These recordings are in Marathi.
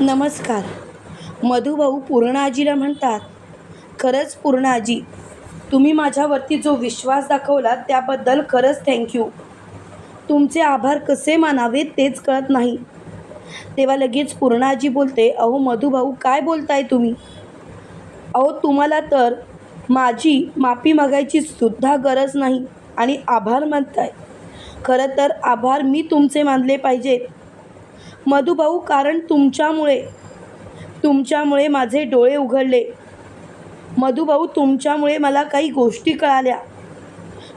नमस्कार. मधुभाऊ पूर्णाजीला म्हणतात खरंच पूर्णाजी तुम्ही माझ्यावरती जो विश्वास दाखवला त्याबद्दल खरंच थँक्यू तुमचे आभार कसे मानावेत तेच कळत नाही. तेव्हा लगेच पूर्णाजी बोलते अहो मधुभाऊ काय बोलताय तुम्ही? अहो तुम्हाला तर माझी माफी मागायची सुद्धा गरज नाही आणि आभार मानताय. खरं तर आभार मी तुमचे मानले पाहिजेत. मधुभाऊ कारण तुमच्यामुळे तुमच्यामुळे माझे डोळे उघडले. मधुभाऊ तुमच्यामुळे मला काही गोष्टी कळाल्या.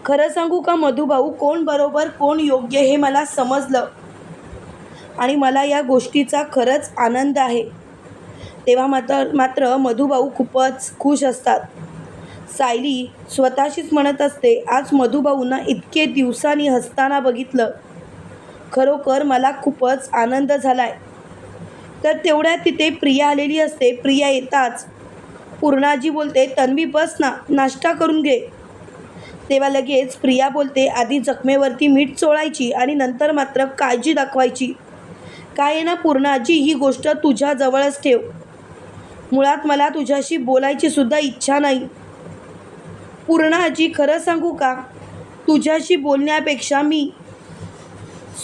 खरं सांगू का मधुभाऊ कोण बरोबर कोण योग्य हे मला समजलं. आणि मला या गोष्टीचा खरंच आनंद आहे. तेव्हा मात्र मात्र मधुभाऊ खूपच खुश असतात. सायली स्वतःशीच म्हणत असते आज मधुभाऊंना इतके दिवसांनी हसताना बघितलं. खरोखर मला खूपच आनंद झाला आहे तर तेवढ्यात तिथे प्रिया आलेली असते. प्रिया येताच पूर्णाजी बोलते तन्वी बस ना नाश्ता करून घे. तेव्हा लगेच प्रिया बोलते आधी जखमेवरती मीठ चोळायची आणि नंतर मात्र काळजी दाखवायची. काय आहे ना पूर्णाजी ही गोष्ट तुझ्याजवळच ठेव. मुळात मला तुझ्याशी बोलायची सुद्धा इच्छा नाही. पूर्णाजी खरं सांगू का? तुझ्याशी बोलण्यापेक्षा मी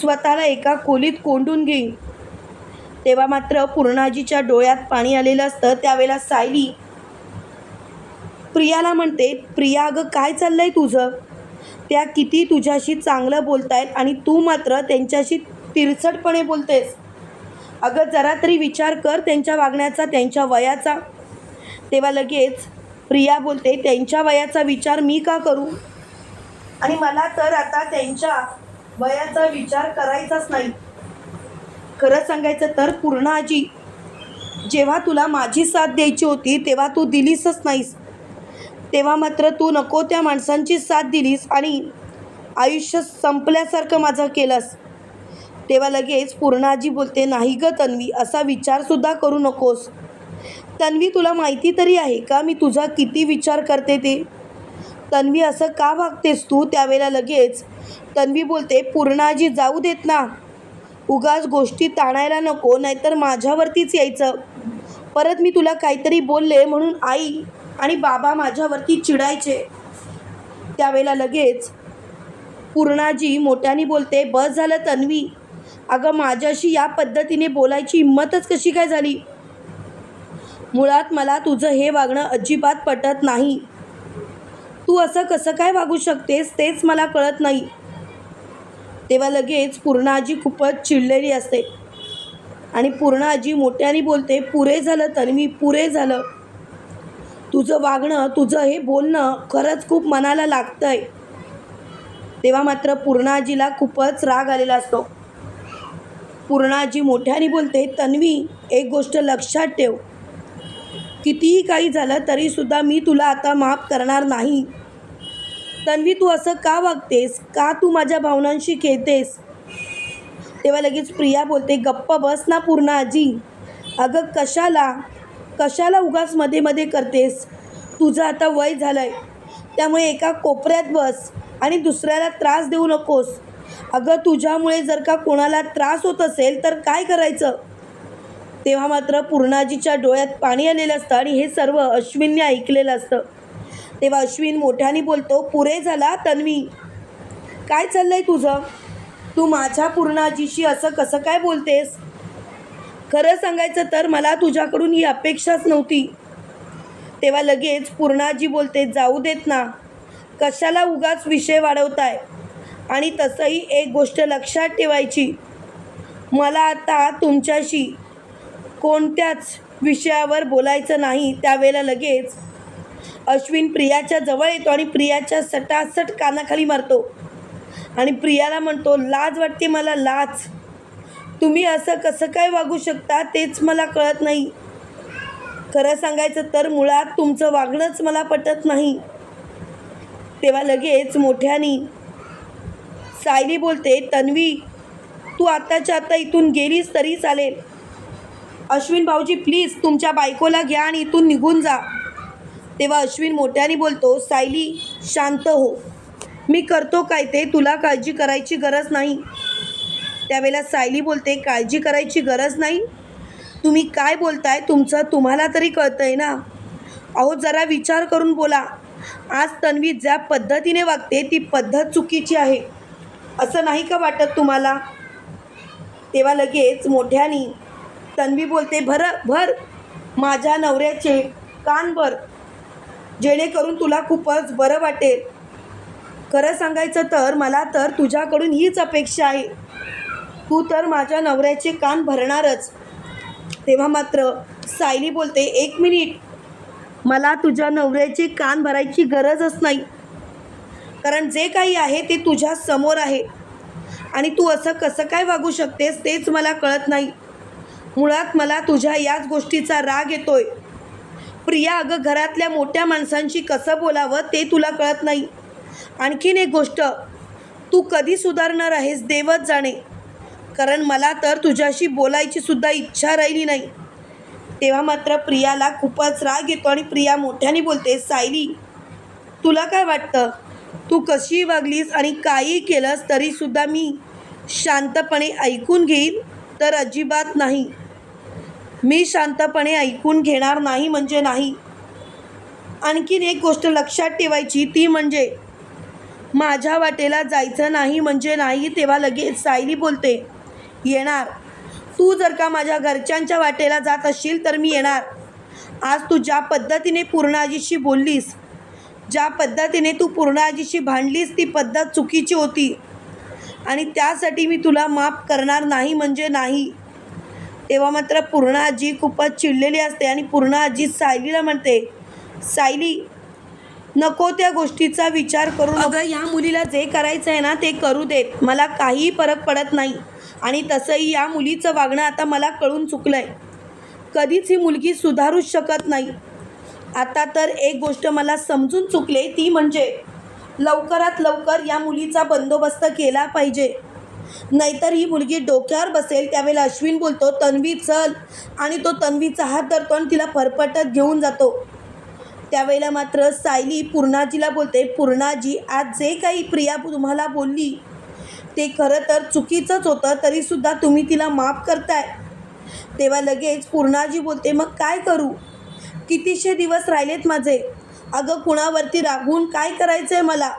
स्वतःला एका खोलीत कोंडून घेईन. तेव्हा मात्र पूर्णाजीच्या डोळ्यात पाणी आलेलं असतं. त्यावेळेला सायली प्रियाला म्हणते प्रिया अगं काय चाललंय तुझं? त्या किती तुझ्याशी चांगलं बोलतायत आणि तू मात्र त्यांच्याशी तिरसटपणे बोलतेस. अगं जरा तरी विचार कर त्यांच्या वागण्याचा त्यांच्या वयाचा तेव्हा लगेच प्रिया बोलते त्यांच्या वयाचा विचार मी का करू? आणि मला तर आता त्यांच्या वयाचा विचार करायचाच नाही. खरं सांगायचं तर पूर्ण आजी जेव्हा तुला माझी साथ द्यायची होती तेव्हा तू दिलीसच नाहीस. तेव्हा मात्र तू नको त्या माणसांची साथ दिलीस आणि आयुष्य संपल्यासारखं माझं केलंस. तेव्हा लगेच पूर्णाजी बोलते नाही ग तन्वी असा विचारसुद्धा करू नकोस. तन्वी तुला माहिती तरी आहे का मी तुझा किती विचार करते ते? तन्वी असं का वागतेस तू? त्यावेळेला लगेच तन्वी बोलते पूर्णाजी जाऊ देत ना. उगाच गोष्टी ताणायला नको नाहीतर माझ्यावरतीच यायचं. परत मी तुला काहीतरी बोलले म्हणून आई आणि बाबा माझ्यावरती चिडायचे. त्यावेळेला लगेच पूर्णाजी मोठ्याने बोलते बस झालं तन्वी. अगं माझ्याशी या पद्धतीने बोलायची हिंमतच कशी काय झाली? मुळात मला तुझं हे वागणं अजिबात पटत नाही. तू असं कसं काय वागू शकतेस तेच मला कळत नाही. तेव्हा लगेच पूर्णाजी खूपच चिडलेली असते. आणि पूर्णाजी मोठ्याने बोलते पुरे झालं तन्वी पुरे झालं. तुझं वागणं तुझं हे बोलणं खरंच खूप मनाला लागतंय. तेव्हा मात्र पूर्णाजीला खूपच राग आलेला असतो. पूर्णाजी मोठ्याने बोलते तन्वी एक गोष्ट लक्षात ठेव. कितीही काही झालं तरीसुद्धा मी तुला आता माफ करणार नाही. तन्वी तू असं का वागतेस? का तू माझ्या भावनांशी खेळतेस? तेव्हा लगेच प्रिया बोलते गप्प बस ना पूर्ण आजी. अगं कशाला? कशाला उगाच मध्ये मध्ये करतेस? तुझं आता वय झालं आहे त्यामुळे एका कोपऱ्यात बस आणि दुसऱ्याला त्रास देऊ नकोस. अगं तुझ्यामुळे जर का कोणाला त्रास होत असेल तर काय करायचं? तेव्हा मात्र पूर्णाजीच्या डोळ्यात पाणी आलेलं असतं आणि हे सर्व अश्विनने ऐकलेलं असतं. तेव्हा अश्विन मोठ्याने बोलतो पुरे झाला तन्वी. काय चाललंय तुझं? तू माझ्या पूर्णाजीशी असं कसं काय बोलतेस? खरं सांगायचं तर मला तुझ्याकडून ही अपेक्षाच नव्हती. तेव्हा लगेच पूर्णाजी बोलते जाऊ देत ना. कशाला उगाच विषय वाढवताय? आणि तसंही एक गोष्ट लक्षात ठेवायची. मला आता तुमच्याशी कोणत्याच विषयावर बोलायचं नाही. त्यावेळेला लगेच अश्विन प्रियाच्या जवळ येतो आणि प्रियाच्या सटासट कानाखाली मारतो. आणि प्रियाला म्हणतो लाज वाटते मला लाज. तुम्ही असं कसं काय वागू शकता तेच मला कळत नाही. खरं सांगायचं तर मुळात तुमचं वागणंच मला पटत नाही. तेव्हा लगेच मोठ्यानी सायली बोलते तन्वी तू आत्ताच्या आता इथून गेलीस तरी चालेल. अश्विन भाऊजी प्लीज तुमच्या बायकोला घ्या आणि इथून निघून जा. तेव्हा अश्विन मोठ्याने बोलतो सायली शांत हो. मी करतो काय ते? तुला काळजी करायची गरज नाही. त्यावेळेला सायली बोलते काळजी करायची गरज नाही? तुम्ही काय बोलताय? तुमचं तुम्हाला तरी कळतंय ना? अहो जरा विचार करून बोला. आज तन्वी ज्या पद्धतीने वागते ती पद्धत चुकीची आहे. असं नाही का वाटत तुम्हाला? तेव्हा लगेच मोठ्यानी तन्वी बोलते भर भर. माझ्या नवऱ्याचे कान भर. जेणेकरून तुला खूपच बरं वाटेल. खरं सांगायचं तर मला तर तुझ्याकडून हीच अपेक्षा आहे. तू तर माझ्या नवऱ्याचे कान भरणारच. तेव्हा मात्र सायली बोलते एक मिनिट. मला तुझ्या नवऱ्याचे कान भरायची गरजच नाही. कारण जे काही आहे ते तुझ्या समोर आहे. आणि तू असं कसं काय वागू शकतेस तेच मला कळत नाही. मुळात मला तुझ्या याच गोष्टीचा राग येतोय. प्रिया अगं घरातल्या मोठ्या माणसांशी कसं बोलावं ते तुला कळत नाही. आणखीन एक गोष्ट तू कधी सुधारणार आहेस देवच जाणे. कारण मला तर तुझ्याशी बोलायची सुद्धा इच्छा राहिली नाही. तेव्हा मात्र प्रियाला खूपच राग येतो आणि प्रिया मोठ्याने बोलते सायली तुला काय वाटतं? तू कशी वागलीस आणि काही केलंस तरीसुद्धा मी शांतपणे ऐकून घेईन तर अजिबात नाही. मी शांतपणे ऐकून घेणार नाही म्हणजे नाही. आणखीन एक गोष्ट लक्षात ठेवायची ती म्हणजे माझ्या वाटेला जायचं नाही म्हणजे नाही तेव्हा लगेच सायली बोलते येणार. तू जर का माझ्या घरच्यांच्या वाटेला जात असशील तर मी येणार. आज तू ज्या पद्धतीने पूर्णाजीशी बोललीस ज्या पद्धतीने तू पूर्णाजीशी भांडलीस ती पद्धत चुकीची होती. आणि त्यासाठी मी तुला माफ करणार नाही म्हणजे नाही. तेव्हा मात्र पूर्ण आजी खूपच चिडलेली असते आणि पूर्ण आजी सायलीला म्हणते सायली नको त्या गोष्टीचा विचार करू अगं या मुलीला जे करायचं आहे ना ते करू देत मला काहीही फरक पडत नाही. आणि तसंही या मुलीचं वागणं आता मला कळून चुकलं आहे कधीच ही मुलगी सुधारूच शकत नाही. आता तर एक गोष्ट मला समजून चुकले ती म्हणजे लवकरात लवकर या मुलीचा बंदोबस्त केला पाहिजे. नाहीतर ही मुलगी डोक्यावर बसेल. त्यावेळेला अश्विन बोलतो तन्वी चल. आणि तो तन्वीचा हात धरतो आणि तिला फरफटत घेऊन जातो. त्यावेळेला मात्र सायली पूर्णाजीला बोलते पूर्णाजी आज जे काही प्रिया तुम्हाला बोलली ते खरं तर चुकीचंच होतं तरीसुद्धा तुम्ही तिला माफ करताय. तेव्हा लगेच पूर्णाजी बोलते मग काय करू? कितीशे दिवस राहिलेत माझे. अगं कुणावरती रागून काय करायचं आहे मला?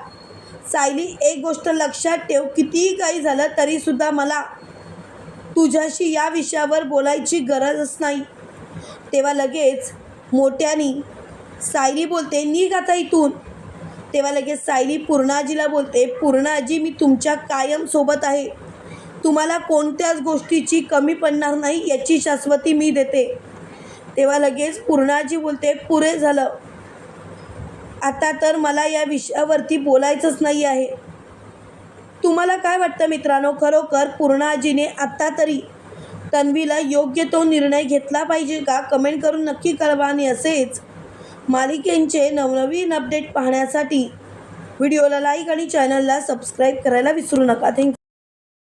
सायली एक गोष्ट लक्षात ठेव कितीही काही झालं तरीसुद्धा मला तुझ्याशी या विषयावर बोलायची गरजच नाही. तेव्हा लगेच मोठ्यानी सायली बोलते निघ आता इथून. तेव्हा लगेच सायली पूर्णाजीला बोलते पूर्णाजी मी तुमच्या कायम सोबत आहे. तुम्हाला कोणत्याच गोष्टीची कमी पडणार नाही याची शाश्वती मी देते. तेव्हा लगेच पूर्णाजी बोलते पुरे झालं. आता तर मला या विषयावरती बोलायचंच नाही आहे. तुम्हाला काय वाटतं मित्रांनो? खरोखर पूर्णाजीने आत्ता तरी तन्वीला योग्य तो निर्णय घेतला पाहिजे का? कमेंट करून नक्की कळवा आणि असेच मालिकेंचे नवनवीन अपडेट पाहण्यासाठी व्हिडिओला लाईक आणि चॅनलला सबस्क्राईब करायला विसरू नका. थँक्यू